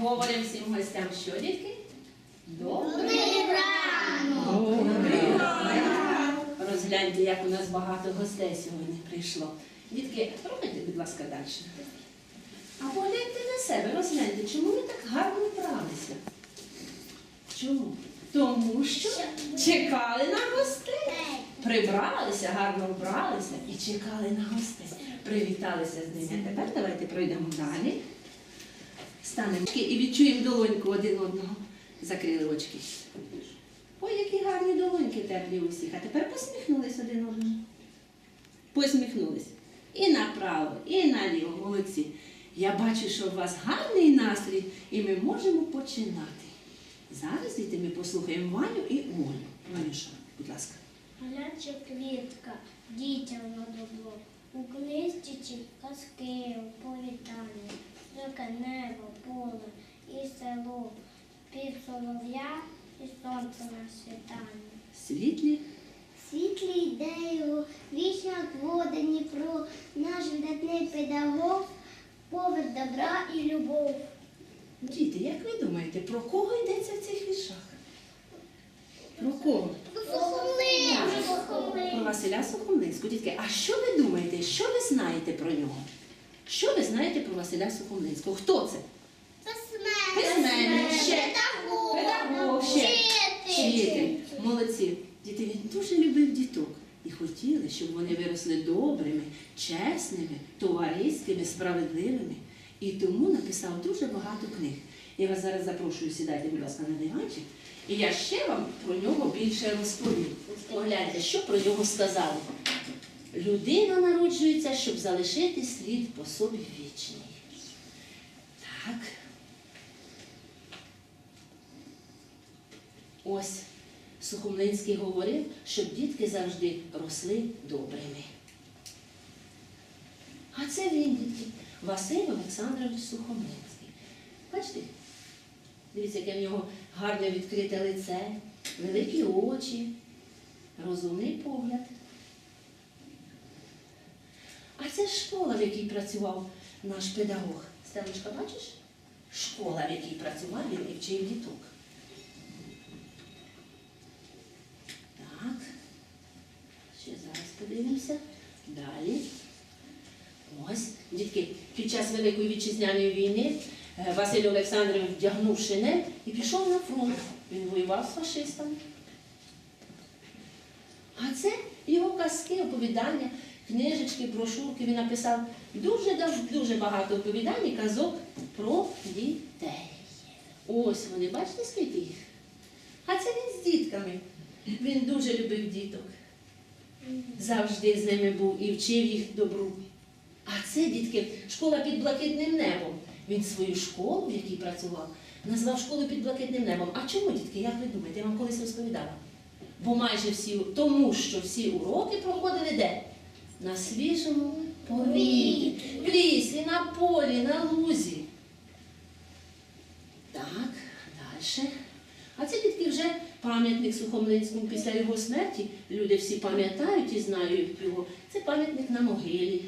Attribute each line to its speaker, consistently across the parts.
Speaker 1: Говоримо всім гостям, що дітки? Добре. Розгляньте, як у нас багато гостей сьогодні прийшло. Дітки, рухайте, будь ласка, далі. А погляньте на себе, розгляньте, чому ви так гарно вбралися? Чому? Тому що чекали на гостей. Прибралися, гарно вбралися і чекали на гостей. Привіталися з ними. А тепер давайте пройдемо далі. Станемо і відчуємо долоньку один одного. Закрили очки. Ой, які гарні долоньки теплі у всіх. А тепер посміхнулись один одному. Посміхнулись. І направо, і наліво, молодці. Я бачу, що у вас гарний настрій, і ми можемо починати. Зараз діти, ми послухаємо Ваню і Олю. Ванюша, будь ласка.
Speaker 2: Гаряча квітка, дітям на добро. У книжці ці казки, оповідання, Високе небо, поле і село, пів солов'я і сонце на світанні.
Speaker 1: Світлі.
Speaker 3: Світлі ідею, вічно води Дніпро, наш видатний педагог, поверх добра і любов.
Speaker 1: Діти, як ви думаєте, про кого йдеться в цих віршах? Про кого? Про Василя Сухомлинського. Дітки, а що ви думаєте, що ви знаєте про нього? Що ви знаєте про Василя Сухомлинського? Хто це? Письменник, ще педагог, ще вчитель. Молодці. Діти, він дуже любив діток і хотіли, щоб вони виросли добрими, чесними, товариськими, справедливими. І тому написав дуже багато книг. Я вас зараз запрошую, сідайте, будь ласка, на диванчик. І я ще вам про нього більше розповім. Погляньте, що про нього сказали. Людина народжується, щоб залишити слід по собі вічний. Так. Ось Сухомлинський говорив, щоб дітки завжди росли добрими. А це він, дітки, Василь Олександрович Сухомлинський. Бачите? Дивіться, яке в нього гарне відкрите лице, великі очі, розумний погляд. А це школа, в якій працював наш педагог. Стелочка, бачиш? Школа, в якій працював він і вчив діток. Так. Ще зараз подивимося. Далі. Ось, дітки, під час Великої вітчизняної війни е, Василь Олександрович вдягнув шинель і пішов на фронт. Він воював з фашистами. А це його казки, оповідання, книжечки, брошурки. Він написав дуже дуже багато оповідань і казок про дітей. Ось вони, бачите, скільки їх? А це він з дітками. Він дуже любив діток. Завжди з ними був і вчив їх добру. А це, дітки, школа під блакитним небом. Він свою школу, в якій працював, назвав школу під блакитним небом. А чому, дітки, як ви думаєте, я вам колись розповідала? Бо майже всі, тому що всі уроки проходили де? На свіжому повітрі, в лісі, на полі, на лузі. Так, далі. А це дітки вже пам'ятник Сухомлинському після його смерті. Люди всі пам'ятають і знають його. Це пам'ятник на могилі.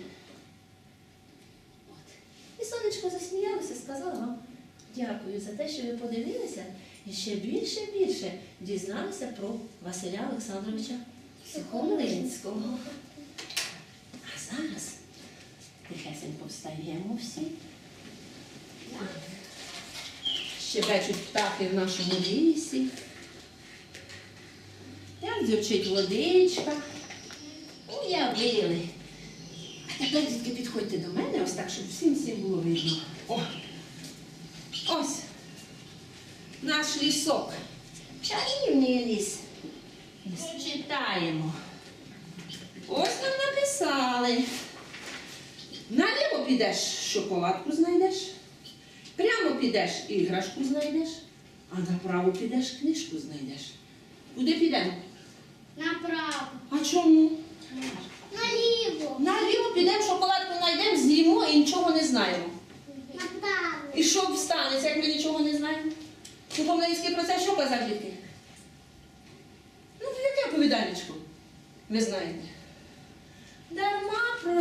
Speaker 1: От. І сонечко засміялося, сказала вам дякую за те, що ви подивилися і ще більше більше дізналися про Василя Олександровича Сухомлинського. Зараз тихесенько встаємо всі. Так. Щебечуть птахи в нашому лісі. Як дзюрчить водичка. Уявили. А тепер, дітки, підходьте до мене, ось так, щоб всім всім було видно. О! Ось наш лісок. Чарівний ліс. Читаємо. Ось написали. Наліво підеш, шоколадку знайдеш. Прямо підеш іграшку знайдеш, а направо підеш книжку знайдеш. Куди підемо?
Speaker 3: Направо,
Speaker 1: А чому?
Speaker 3: наліво,
Speaker 1: Наліво підемо, шоколадку знайдемо, з'їмо і нічого не знаємо.
Speaker 3: направо.
Speaker 1: І що б станеться, як ми нічого не знаємо? Сухомлинський про це що казав дітки? Ну, яке оповіданечко? Ви знаєте.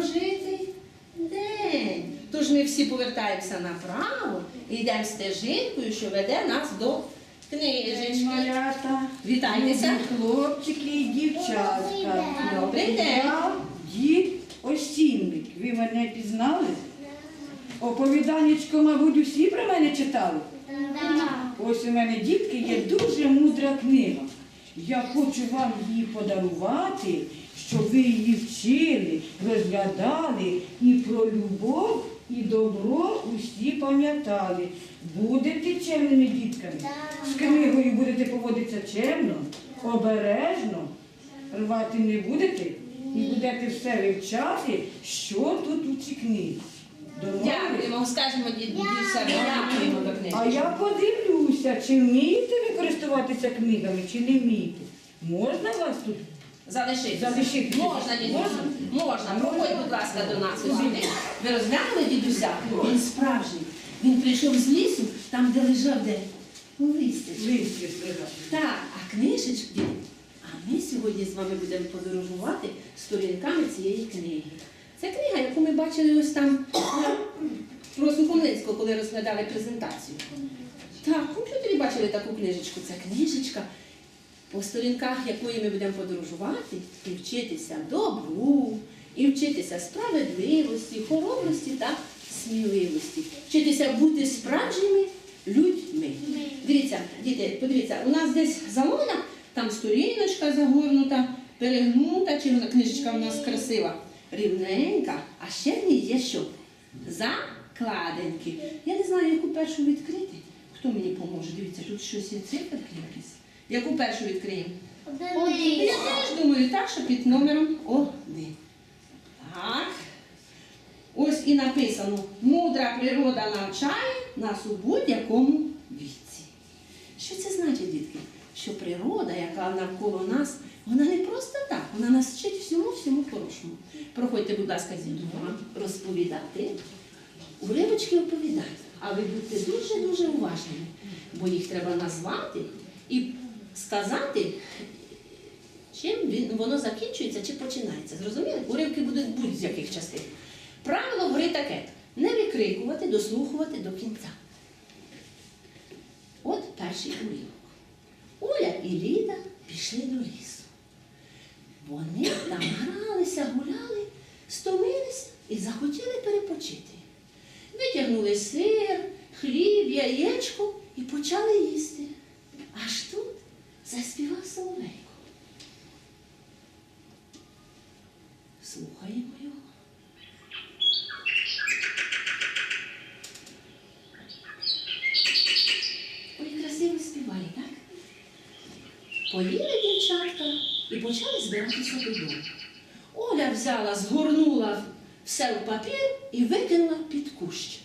Speaker 1: Прожитий день. Тож ми всі повертаємося направо і йдемо стежинкою, що веде нас до книжечки.
Speaker 4: Малята,
Speaker 1: Вітайтеся.
Speaker 4: хлопчики і дівчатка.
Speaker 1: Добрий день.
Speaker 4: Я дід Осінник. Ви мене пізнали? Оповіданечко, мабуть, усі про мене читали. Ось у мене, дітки, є дуже мудра книга. Я хочу вам її подарувати, щоб ви її вчили, розглядали і про любов, і добро усі пам'ятали. Будете чемними дітками? З книгою будете поводитися чемно, обережно, рвати не будете і будете все вивчати, що тут у цій. Домовились?
Speaker 1: Дякуємо, скажемо дідуся, дякуємо до книги.
Speaker 4: А я подивлюся, чи вмієте ви користуватися книгами, чи не вмієте. Можна вас тут?
Speaker 1: Залишитися.
Speaker 4: Залишитися.
Speaker 1: Можна, дідуся.
Speaker 4: Можна?
Speaker 1: Можна. Проходь, будь ласка, до нас. сюди. Ви розглянули дідуся? Він справжній. Він прийшов з лісу, там, де лежав де? У листі.
Speaker 4: Листя лежать.
Speaker 1: Так, а книжечки. А ми сьогодні з вами будемо подорожувати сторінками цієї книги. Це книга, яку ми бачили ось там про Сухомлинського, коли розглядали презентацію. Так, в комп'ютері бачили таку книжечку. Це книжечка, по сторінках якої ми будемо подорожувати і вчитися добру, і вчитися справедливості, хоробрості та сміливості, вчитися бути справжніми людьми. Дивіться, діти, подивіться, у нас десь залона, там сторіночка загорнута, перегнута, чи книжечка у нас красива, рівненька, а ще в ній є що? Закладинки. Я не знаю, яку першу відкрити. Хто мені поможе? Дивіться, тут щось є циферки якісь. Яку першу відкриємо? Я теж думаю, так, що під номером один. Так. Ось і написано: мудра природа навчає нас у будь-якому віці. Що це значить, дітки? Що природа, яка навколо нас, вона не просто так, вона нас вчить всьому всьому хорошому. Проходьте, будь ласка, зі мною розповідати. Уривочки оповідають, а ви будьте дуже-дуже уважними, бо їх треба назвати і сказати, чим воно закінчується чи починається. Зрозуміли? Уривки будуть будь-з яких частин. Правило гри таке: не викрикувати, дослухувати до кінця. От перший уривок. Оля і Ліда пішли до лісу. Вони там гралися, гуляли, стомились і захотіли перепочити. Витягнули сир, хліб, яєчко і почали їсти. Аж тут заспівав соловейко. Слухаємо його. Ой, красиво співає, так? Поїли дівчатка і почали збиратися додому. Оля взяла, згорнула все в папір і викинула під кущ.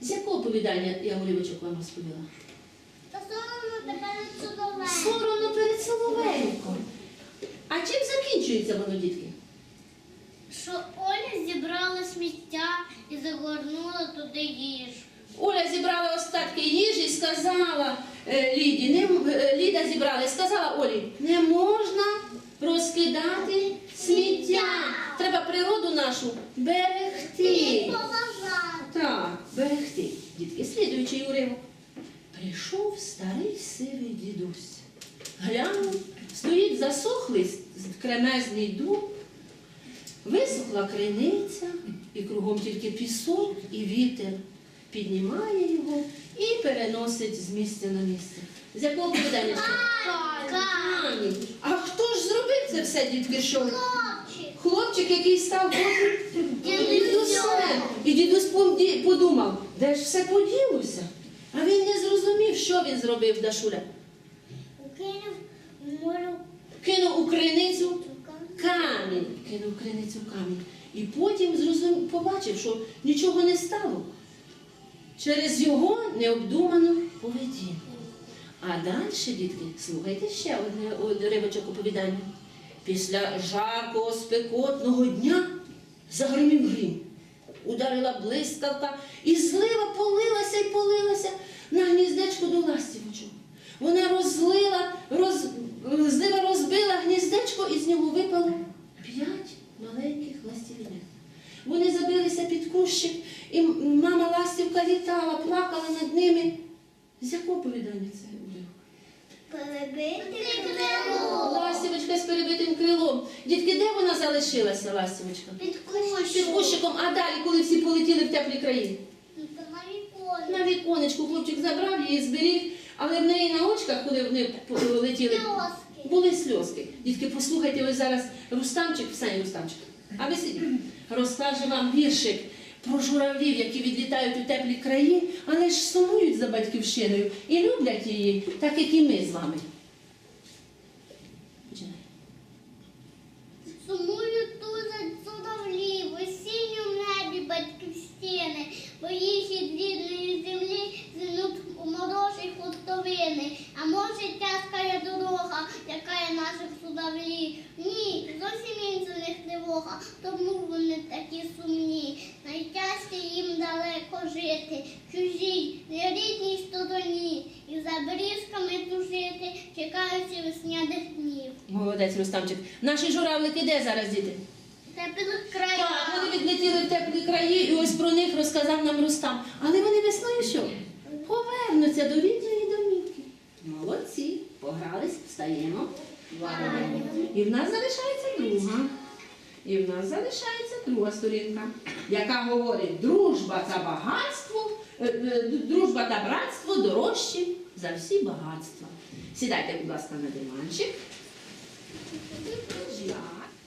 Speaker 1: З якого оповідання я уривочок вам розповіла?
Speaker 3: Соромно
Speaker 1: перед Соловейком. А чим закінчується воно, дітки?
Speaker 3: Що Оля зібрала сміття і загорнула туди їжу.
Speaker 1: Оля зібрала остатки їжі і сказала е, Ліді, не, е, Ліда зібрала і сказала Олі, не можна розкидати сміття. Треба природу нашу берегти.
Speaker 3: поважати.
Speaker 1: Так, берегти. Дітки, слідуючий уривок. Прийшов старий сивий дідусь. Глянув, стоїть засохлий кремезний дуб, висохла криниця, і кругом тільки пісок і вітер. Піднімає його і переносить з місця на місце. З якого? Камінь. А хто ж зробив це все, дітки? Що?
Speaker 3: Хлопчик.
Speaker 1: Хлопчик, який став
Speaker 3: дідусем.
Speaker 1: І дідусь подумав, де ж все поділося? А він не зрозумів, що він зробив Дашуля. Кинув у криницю камінь. Кинув криницю камінь. І потім зрозум... побачив, що нічого не стало через його необдуману поведінку. А далі, дітки, слухайте ще одне од- ривочок оповідання. Після жаркого спекотного дня загримів грім. Ударила блискавка, і злива полилася і полилася на гніздечко до ластівочок. Вона розлила, роз... злива розбила гніздечко, і з нього випало п'ять маленьких ластівнят. Вони забилися під кущик, і мама ластівка літала, плакала над ними. З якого повідання це уривок?
Speaker 3: Перебити крило.
Speaker 1: Ластівочка з перебитим крилом. Дітки, де вона залишилася, ластівочка?
Speaker 3: Під
Speaker 1: Під кущиком, а далі, коли всі полетіли в теплі краї?
Speaker 3: На віконі.
Speaker 1: На віконечку хлопчик забрав її, зберіг, але в неї на очках, коли вони летіли,
Speaker 3: Сльозки.
Speaker 1: були сльозки. Дітки, послухайте, ось зараз Рустамчик, Саня Рустамчик, а ви сидіть, розкаже вам віршик про журавлів, які відлітають у теплі краї, але ж сумують за батьківщиною і люблять її, так як і ми з вами. Починай.
Speaker 3: Сумую тузать журавлі в осінньому небі батьківщини, бо їх із рідної землі зинуть у морожі хуртовини. А може тяжка дорога, яка є наших журавлів? Ні, зовсім інша в них тривога, тому вони такі сумні. Найтяжче їм далеко жити, чужій, нерідній стороні, і за берізками тужити, чекаючи весняних днів.
Speaker 1: Молодець Рустамчик. Наші журавлики де зараз, діти?
Speaker 3: Теплих
Speaker 1: Так, вони відлетіли в теплі краї, і ось про них розказав нам Рустам. Але вони весною що? Повернуться до рідної домівки. Молодці, погрались, встаємо. І в нас залишається друга. І в нас залишається друга сторінка, яка говорить, дружба та багатство, е, е, дружба та братство дорожчі за всі багатства. Сідайте, будь ласка, на диванчик.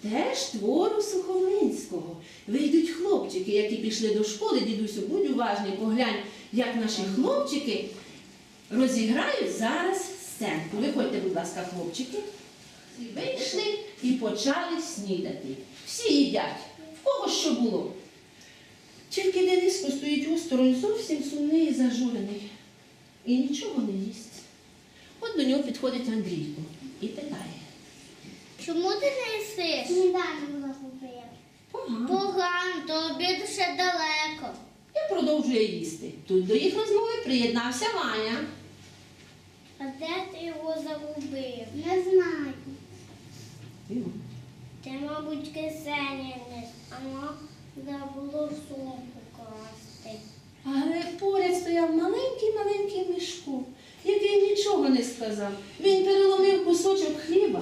Speaker 1: Теж твору Сухомлинського. Вийдуть хлопчики, які пішли до школи, дідусю, будь уважний, поглянь, як наші хлопчики розіграють зараз сценку. Виходьте, будь ласка, хлопчики. Вийшли і почали снідати. Всі їдять. В кого що було? Тільки Дениско стоїть осторонь, зовсім сумний і зажурений. І нічого не їсть. От до нього підходить Андрійко і питає.
Speaker 3: Чому ти не їсиш? Сніданок загубив.
Speaker 1: Погано.
Speaker 3: Погано, то обід ще далеко.
Speaker 1: І продовжує їсти. Тут до їх розмови приєднався Ваня.
Speaker 3: А де ти його загубив? Не знаю. Ти, мабуть, кисені вниз, а нам забуло в сумку класти.
Speaker 1: Але поряд стояв маленький-маленький мішко, який нічого не сказав. Він переломив кусочок хліба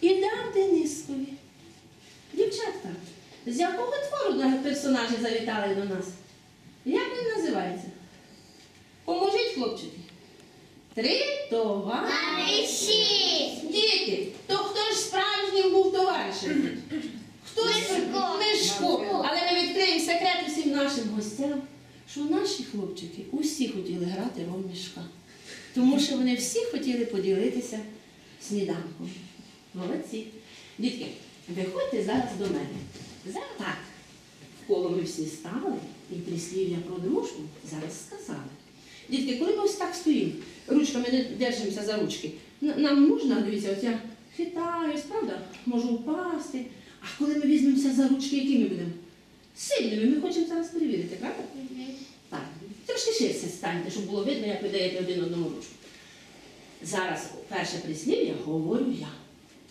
Speaker 1: і дав Денискові. Дівчатка, з якого твору персонажі завітали до нас? Як він називається? Поможіть, хлопчики. Три товариші. Діти, то хто ж справжнім був товаришем? Хто
Speaker 3: Мишко.
Speaker 1: Мишко. Але ми відкриємо секрет усім нашим гостям, що наші хлопчики усі хотіли грати роль мішка. Тому що вони всі хотіли поділитися сніданком. Молодці. Дітки, виходьте зараз до мене. Зараз так. Коло ми всі стали і прислів'я про дружбу зараз сказали. Дітки, коли ми ось так стоїмо, ручками не держимося за ручки, нам можна, дивіться, от я хитаюсь, правда, можу впасти. А коли ми візьмемося за ручки, які ми будемо? Сильними, ми хочемо зараз перевірити, правда? Так, трошки ширше станьте, щоб було видно, як ви даєте один одному ручку. Зараз перше прислів'я говорю я.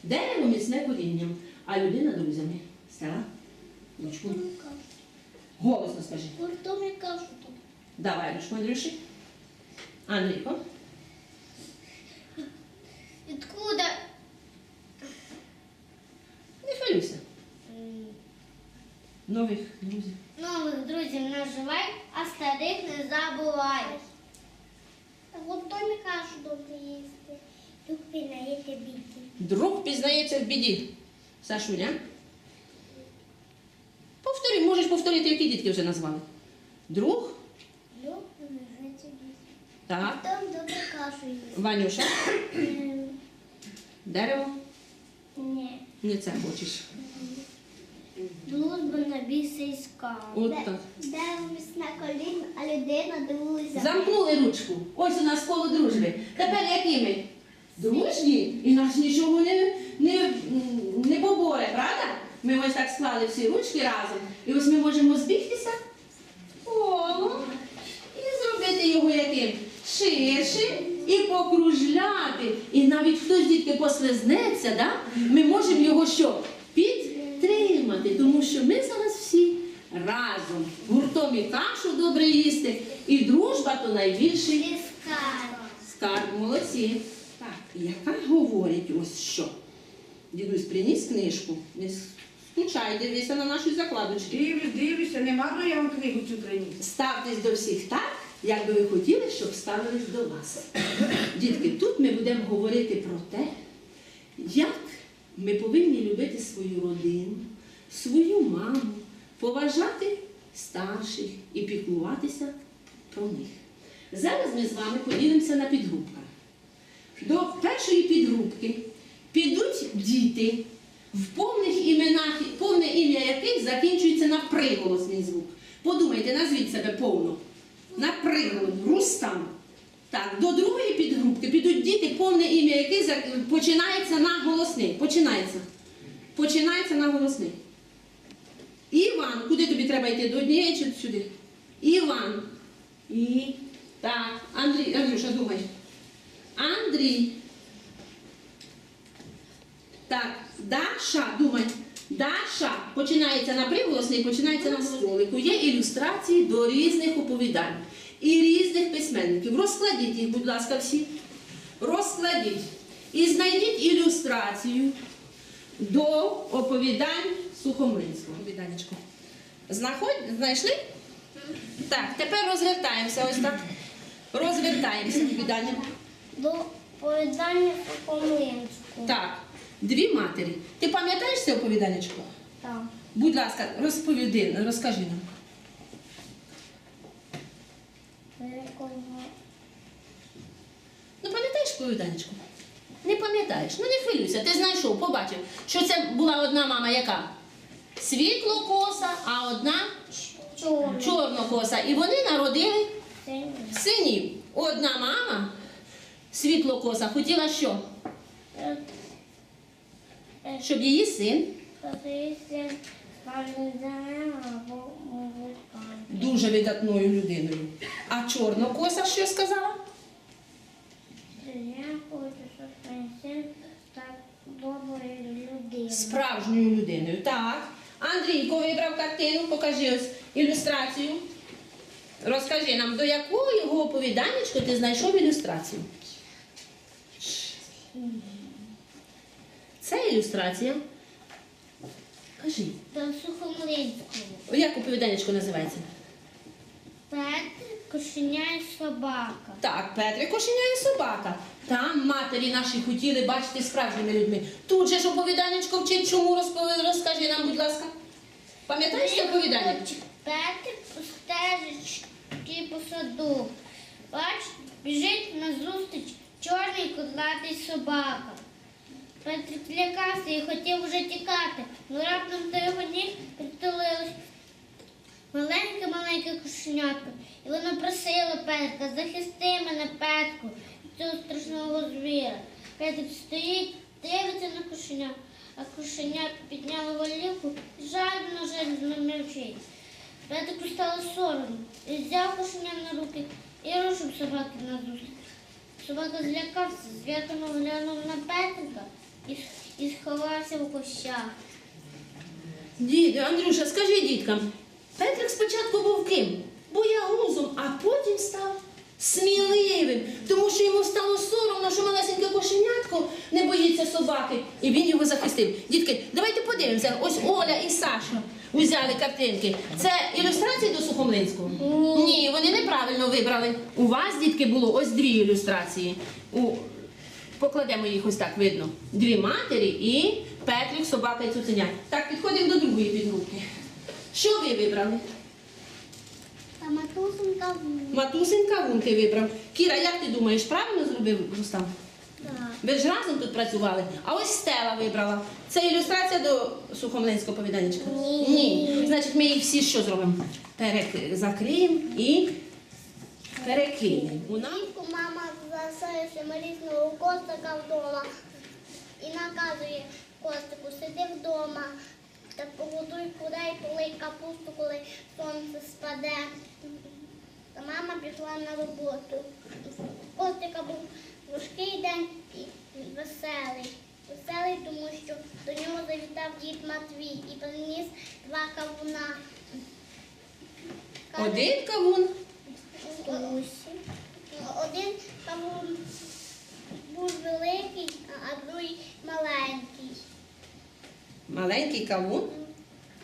Speaker 1: Дерево міцне корінням, а людина друзями. Стела, ручку. Голосно скажи.
Speaker 3: Гуртом я кажу.
Speaker 1: Давай ручку, Андрюші. Андрійко.
Speaker 3: Відкуда?
Speaker 1: Не хвилюйся. Нових друзів.
Speaker 3: Нових друзів наживай, а старих не забувай. Гуртом я кажу добре їсти. Дух пінаєте біді.
Speaker 1: Друг пізнається в біді. Сашуня. Повтори, можеш повторити, які дітки вже назвали. Друг.
Speaker 3: Дух пінаєте.
Speaker 1: Так.
Speaker 3: Там добре кашу їсти.
Speaker 1: Ванюша.
Speaker 3: Ем,
Speaker 1: Дерево.
Speaker 3: Ні.
Speaker 1: Не це хочеш.
Speaker 3: Дружба на біса і.
Speaker 1: От так.
Speaker 3: Дерево міцне коліно, а людина друзя.
Speaker 1: Замкнули ручку. Ось у нас коло дружби. Тепер які ми? Дружні. І нас нічого не, не, не поборе, правда? Ми ось так склали всі ручки разом. І ось ми можемо збігтися в коло і зробити його яким? Ширшим і покружляти. І навіть хтось дітки послизнеться, да? ми можемо його що? Підтримати. Тому що ми зараз всі разом. Гуртом і кашу добре їсти, і дружба то найбільший
Speaker 3: Ліскар.
Speaker 1: скарб. Молодці. Яка говорить ось що? Дідусь приніс книжку. Не скучай, дивися на наші закладочки.
Speaker 4: Дивлюсь, дивлюся, не марно я вам книгу цю приніс.
Speaker 1: Ставтесь до всіх так, як би ви хотіли, щоб ставились до вас. Дітки, тут ми будемо говорити про те, як ми повинні любити свою родину, свою маму, поважати старших і піклуватися про них. Зараз ми з вами поділимося на підгрупках. До першої підгрупки підуть діти, в повних іменах, повне ім'я яких закінчується на приголосний звук. Подумайте, назвіть себе повно. На приголос. Рустам. Так, до другої підгрупки підуть діти, повне ім'я яких починається на голосний. Починається. Починається на голосний. Іван, куди тобі треба йти? До однієї чи сюди? Іван. І. Так, Андрій, Андрюша, думай. Андрій. Так, Даша, думай. Даша починається на приголосний, починається на столику. Є ілюстрації до різних оповідань і різних письменників. Розкладіть їх, будь ласка, всі. Розкладіть. І знайдіть ілюстрацію до оповідань Сухомлинського. Оповіданечко. Знаходь, знайшли? Так, тепер розвертаємося ось так. Розвертаємося оповідання.
Speaker 2: До поїдання Сухомлинську.
Speaker 1: Так, дві матері. Ти пам'ятаєш це оповіданечко?
Speaker 2: Так.
Speaker 1: Будь ласка, розповіди, розкажи нам.
Speaker 2: Великого
Speaker 1: Ну, пам'ятаєш оповіданечко? Не пам'ятаєш. Ну не хвилюйся, ти знайшов, побачив, що це була одна мама яка? Світлокоса, а одна чорнокоса. І вони народили синів. Одна мама, світлокоса, хотіла що? Щоб її син дуже видатною людиною. А чорнокоса що сказала? Справжньою людиною. Так. Андрійко вибрав картину, покажи ось ілюстрацію. Розкажи нам, до якого його оповіданечка ти знайшов ілюстрацію? Це ілюстрація. Кажи,
Speaker 3: До Сухомлинського.
Speaker 1: як оповіданечко називається?
Speaker 3: Петр, кошеня і собака.
Speaker 1: Так, Петрик кошеня і собака. Там матері наші хотіли бачити справжніми людьми. Тут же ж оповіданечко вчить, чому розпові- розкажи нам, будь ласка. Пам'ятаєш це оповідання?
Speaker 3: Хлопчик Петр по саду. Бач, біжить назустріч чорний кудлатий собака. Петрик злякався і хотів уже тікати, але раптом до його ніг притулилось маленьке-маленьке кошенятко. І воно просило Петрика, захисти мене, Петку, від цього страшного звіра. Петрик стоїть, дивиться на кошеня, а кошеня підняло голівку і жадно жадно мовчить. Петрику стало соромно. І взяв кошеня на руки і рушив собаки на зустріч. Собака злякався, зв'язано глянув на Петрика і, і сховався в кущах.
Speaker 1: Дід, Андрюша, скажи діткам, Петрик спочатку був ким? Боягузом, а потім став сміливим, тому що йому стало соромно, що малесеньке кошенятко не боїться собаки, і він його захистив. Дітки, давайте подивимося. Ось Оля і Саша узяли картинки. Це ілюстрації до Сухомлинського? Ні, вони неправильно вибрали. У вас, дітки, було ось дві ілюстрації. У... Покладемо їх ось так видно. Дві матері і Петрик, собака і цуценя. Так, підходимо до другої підгрупки. Що ви вибрали?
Speaker 3: Та матусенька в
Speaker 1: Матусин кавунки вибрав. Кіра, як ти думаєш, правильно зробив Рустам?
Speaker 3: Так.
Speaker 1: Ви ж разом тут працювали. А ось Стела вибрала. Це ілюстрація до Сухомлинського повіданечка? Ні. Значить, ми їх всі що зробимо? Перек... Закриємо і перекинемо. У нас
Speaker 3: мама засає семирічного костика вдома і наказує костику, сиди вдома та погодуй курей, полий капусту, коли сонце спаде. Та мама пішла на роботу. Костика був важкий день і веселий. Веселий, тому що до нього завітав дід Матвій і приніс два кавуна.
Speaker 1: Один кавун.
Speaker 3: Один кавун був великий, а другий маленький.
Speaker 1: Маленький кавун.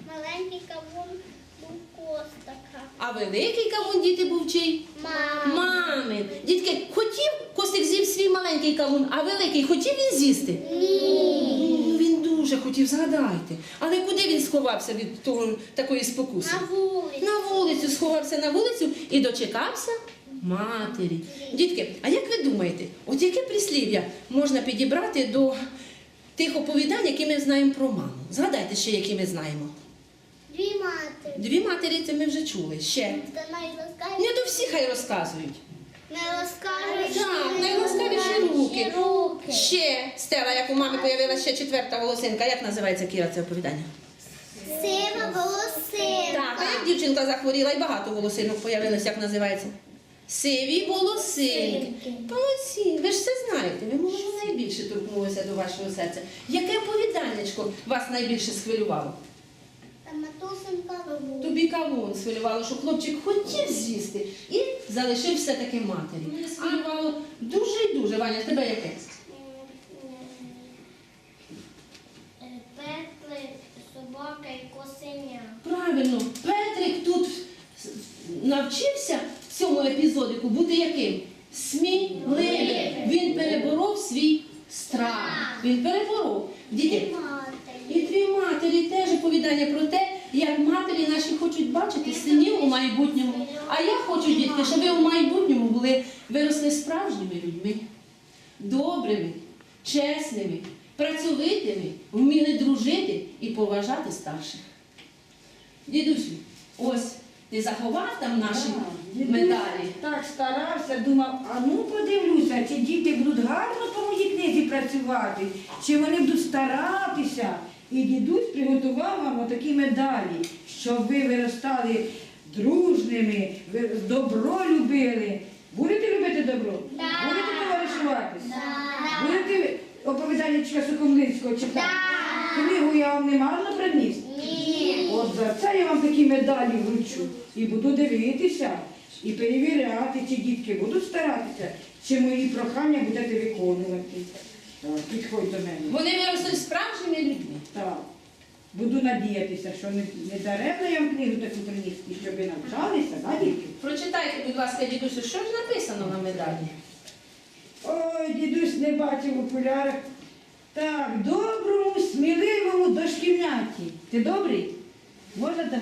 Speaker 3: Маленький кавун був костака.
Speaker 1: А великий кавун діти був чий?
Speaker 3: Мама.
Speaker 1: Мами. Дітки, хотів Костик з'їв свій маленький кавун, а великий хотів він з'їсти?
Speaker 3: Ні.
Speaker 1: Він дуже хотів, згадайте. Але куди він сховався від того такої спокуси?
Speaker 3: На вулиці.
Speaker 1: На вулицю сховався на вулицю і дочекався матері. Дітки, а як ви думаєте, от яке прислів'я можна підібрати до тих оповідань, які ми знаємо про маму? Згадайте ще, які ми знаємо.
Speaker 3: Дві мати.
Speaker 1: Дві матері це ми вже чули. Ще. Не до всіх хай розказують.
Speaker 3: Найласкавіші.
Speaker 1: Так, найласкавіші руки.
Speaker 3: руки.
Speaker 1: Ще Стела, як у мами появилася ще четверта волосинка. Як називається Кіра це оповідання?
Speaker 3: Сива волосинка.
Speaker 1: Так, а як дівчинка захворіла і багато волосинок появилось, як називається? Сиві волосинки. Молодці, ви ж все знаєте, ви, може, найбільше торкнулися до вашого серця. Яке оповіданнячко вас найбільше схвилювало?
Speaker 3: Кавун.
Speaker 1: Тобі кавун схвилювало, що хлопчик хотів з'їсти і залишився таки матері. Мене схвилювало дуже і дуже. Ваня, тебе яке?
Speaker 2: Е, Петли, собака і косеня.
Speaker 1: Правильно, Петрик тут навчився в цьому епізодику бути яким? Сміливим. Він переборов свій страх. Він переборов. Діти, і дві матері теж оповідання про те, як матері наші хочуть бачити синів у майбутньому. А я хочу, дітки, щоб ви у майбутньому були виросли справжніми людьми, добрими, чесними, працьовитими, вміли дружити і поважати старших. Дідусю, ось ти заховав там наші медалі.
Speaker 4: Так старався, думав, а ну подивлюся, чи діти будуть гарно по моїй книзі працювати, чи вони будуть старатися. І дідусь приготував вам отакі медалі, щоб ви виростали дружними, ви добро любили. Будете любити добро? Будете товаришувати? Будете оповіданнячка Сухомлинського читати? Книгу я вам не марно приніс?
Speaker 3: Ні.
Speaker 4: От за це я вам такі медалі вручу. І буду дивитися і перевіряти, чи дітки будуть старатися, чи мої прохання будете виконувати. Так, підходь до мене.
Speaker 1: Вони виросли справжніми людьми.
Speaker 4: Так. Буду надіятися, що не, не даремно я вам книгу таку приніс, і щоб ви навчалися, да, дітки?
Speaker 1: Прочитайте, будь ласка, дідусю, що ж написано на медалі?
Speaker 4: Ой, дідусь не бачив окулярах. Так, доброму, сміливому дошкільняті. Ти добрий? Можна так?